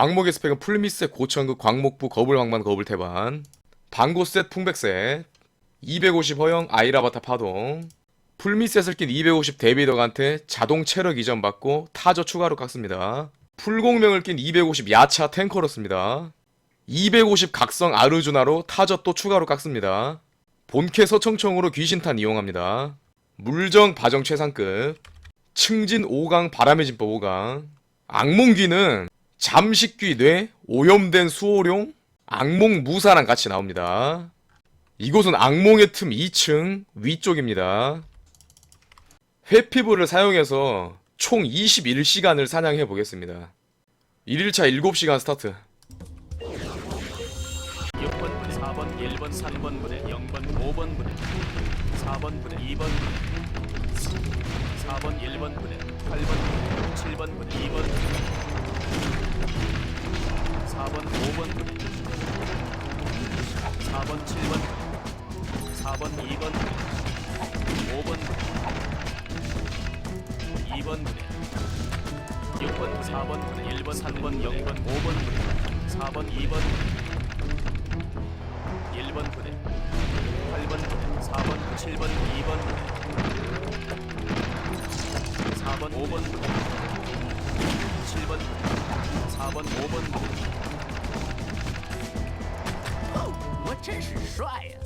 광목의 스펙은 풀미셋 고천급 광목부 거불 황만 거불 태반 방고셋 풍백셋 250 허영 아이라바타 파동 풀미셋을 낀 250 데비덕한테 자동 체력 이전 받고 타저 추가로 깎습니다. 풀공명을 낀 250 야차 탱커로 씁니다. 250 각성 아르주나로 타저 또 추가로 깎습니다. 본캐 서청청으로 귀신탄 이용합니다. 물정 바정 최상급 층진 5강 바람의 진법 5강 악몽귀는 잠식귀 뇌 오염된 수호룡 악몽 무사랑 같이 나옵니다. 이곳은 악몽의 틈 2층 위쪽입니다. 회피부를 사용해서 총 21시간을 사냥해 보겠습니다. 1일차 7시간 스타트. 6번 부대 4번 1번 3번 부대 0번 5번 부대 4번 부대 2번 부대 4번 1번 부대 8번 부대 7번 부대 2번 부대 4번 7번 부대 4번 2번 부대 5번 부대 2번 부대 6번 부대 4번 부대 1번 3번 0번 5번 부대 4번 2번 부대 1번 부대 8번 부대 4번 7번 2번 부대 4번 5번 부대 7번 부대 4번 5번 부대 真是帅呀、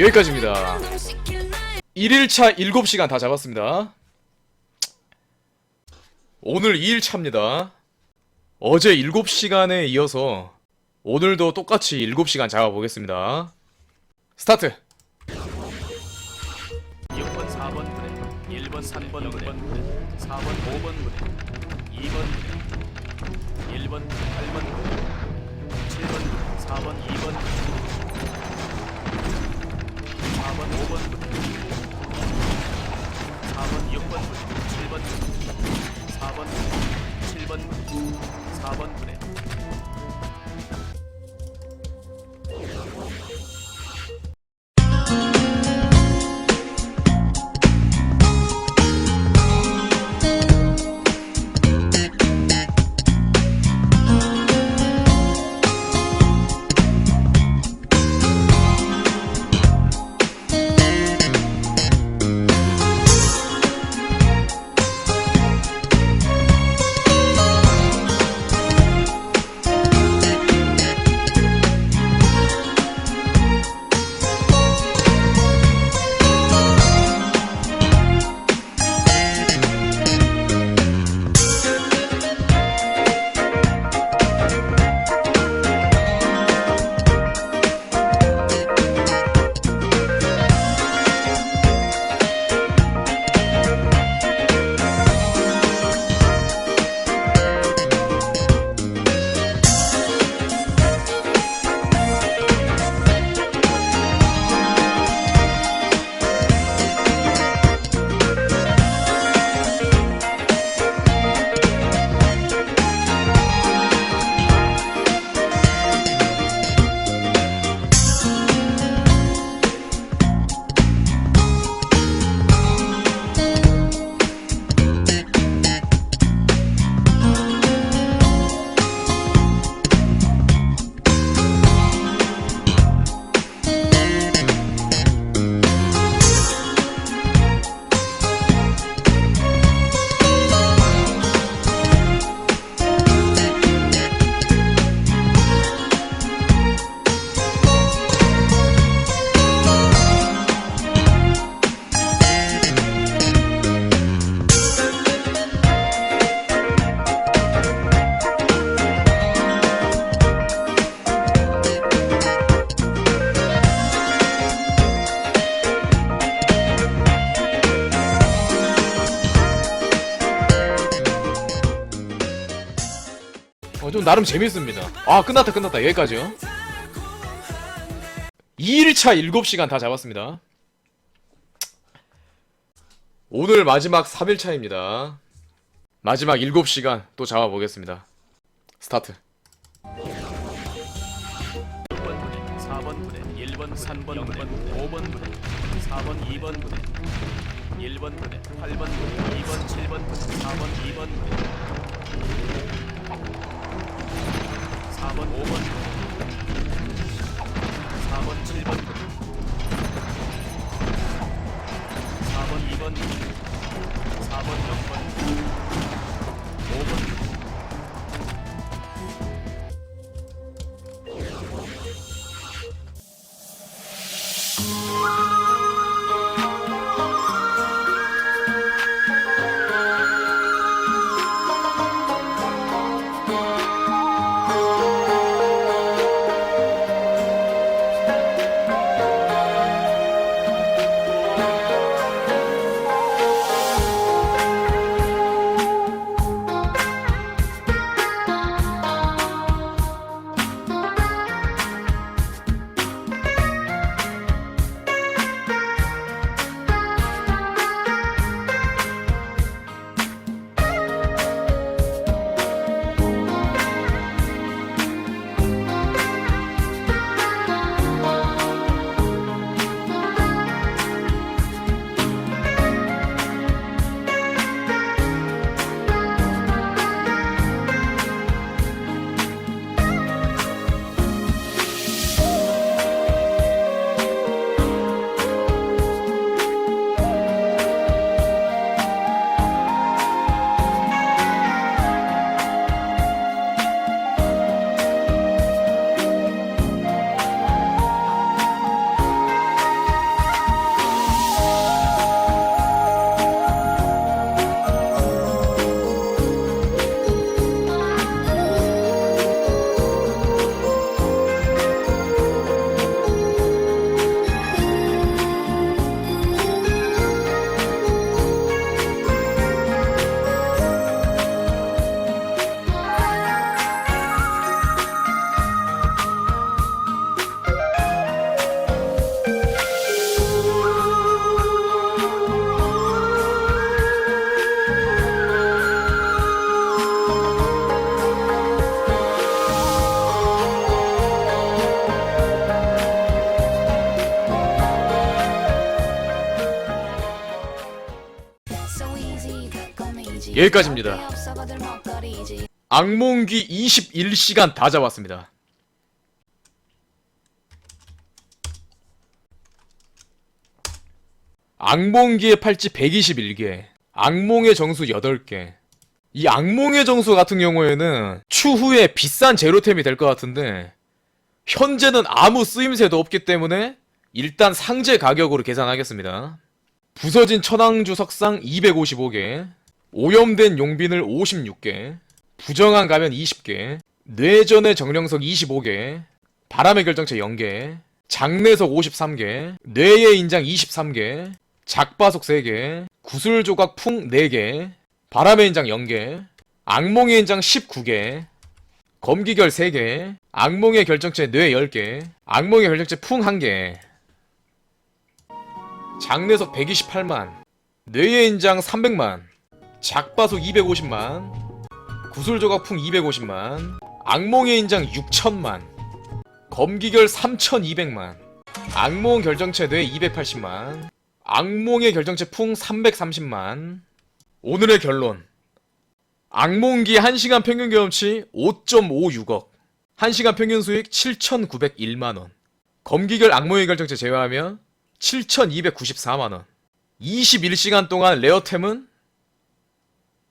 여기까지입니다. 1일차 7시간 다 잡았습니다. 오늘 2일차입니다. 어제 7시간에 이어서 오늘도 똑같이 7시간 잡아보겠습니다. 스타트! 6번 4번 부대 1번 3번 0번 부대 4번 5번 부대 2번 부대 1번 8번 부대 7번 부대 4번 2번 부대 4번 5번. 부대 4번. 6번. 부대 7번 부대 4번. 부대 7번 부대 4번 부 대좀 나름 재밌습니다. 아, 끝났다, 끝났다. 여기까지요. 2일차 7시간 다 잡았습니다. 오늘 마지막 3일차입니다. 마지막 7시간 또 잡아보겠습니다. 스타트. 6번 부대, 4번 부대, 1번, 3번 부대, 5번 부대, 4번, 2번 부대, 1번 부대, 8번 부대, 2번, 7번 부대, 4번, 2번 부대, 4번, 5번. 부대, 4번, 7번. 부대, 4번, 2번. 부대, 4번, 0번 부대, 5번 여기까지입니다. 악몽기 21시간 다 잡았습니다. 악몽기의 팔찌 121개, 악몽의 정수 8개. 이 악몽의 정수 같은 경우에는 추후에 비싼 제로템이 될 것 같은데, 현재는 아무 쓰임새도 없기 때문에 일단 상제 가격으로 계산하겠습니다. 부서진 천왕주 석상 255개, 오염된 용빈을 56개, 부정한 가면 20개, 뇌전의 정령석 25개, 바람의 결정체 0개, 장내석 53개, 뇌의 인장 23개, 작바속 3개, 구슬 조각 풍 4개, 바람의 인장 0개, 악몽의 인장 19개, 검기결 3개, 악몽의 결정체 뇌 10개, 악몽의 결정체 풍 1개, 장내석 128만, 뇌의 인장 300만, 작바속 250만, 구슬조각풍 250만, 악몽의 인장 6천만, 검기결 3200만, 악몽 결정체 뇌 280만, 악몽의 결정체 풍 330만. 오늘의 결론. 악몽기 1시간 평균 경험치 5.56억. 1시간 평균 수익 7,901만원. 검기결 악몽의 결정체 제외하면 7,294만원. 21시간 동안 레어템은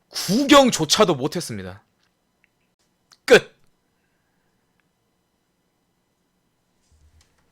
구경조차도 못했습니다.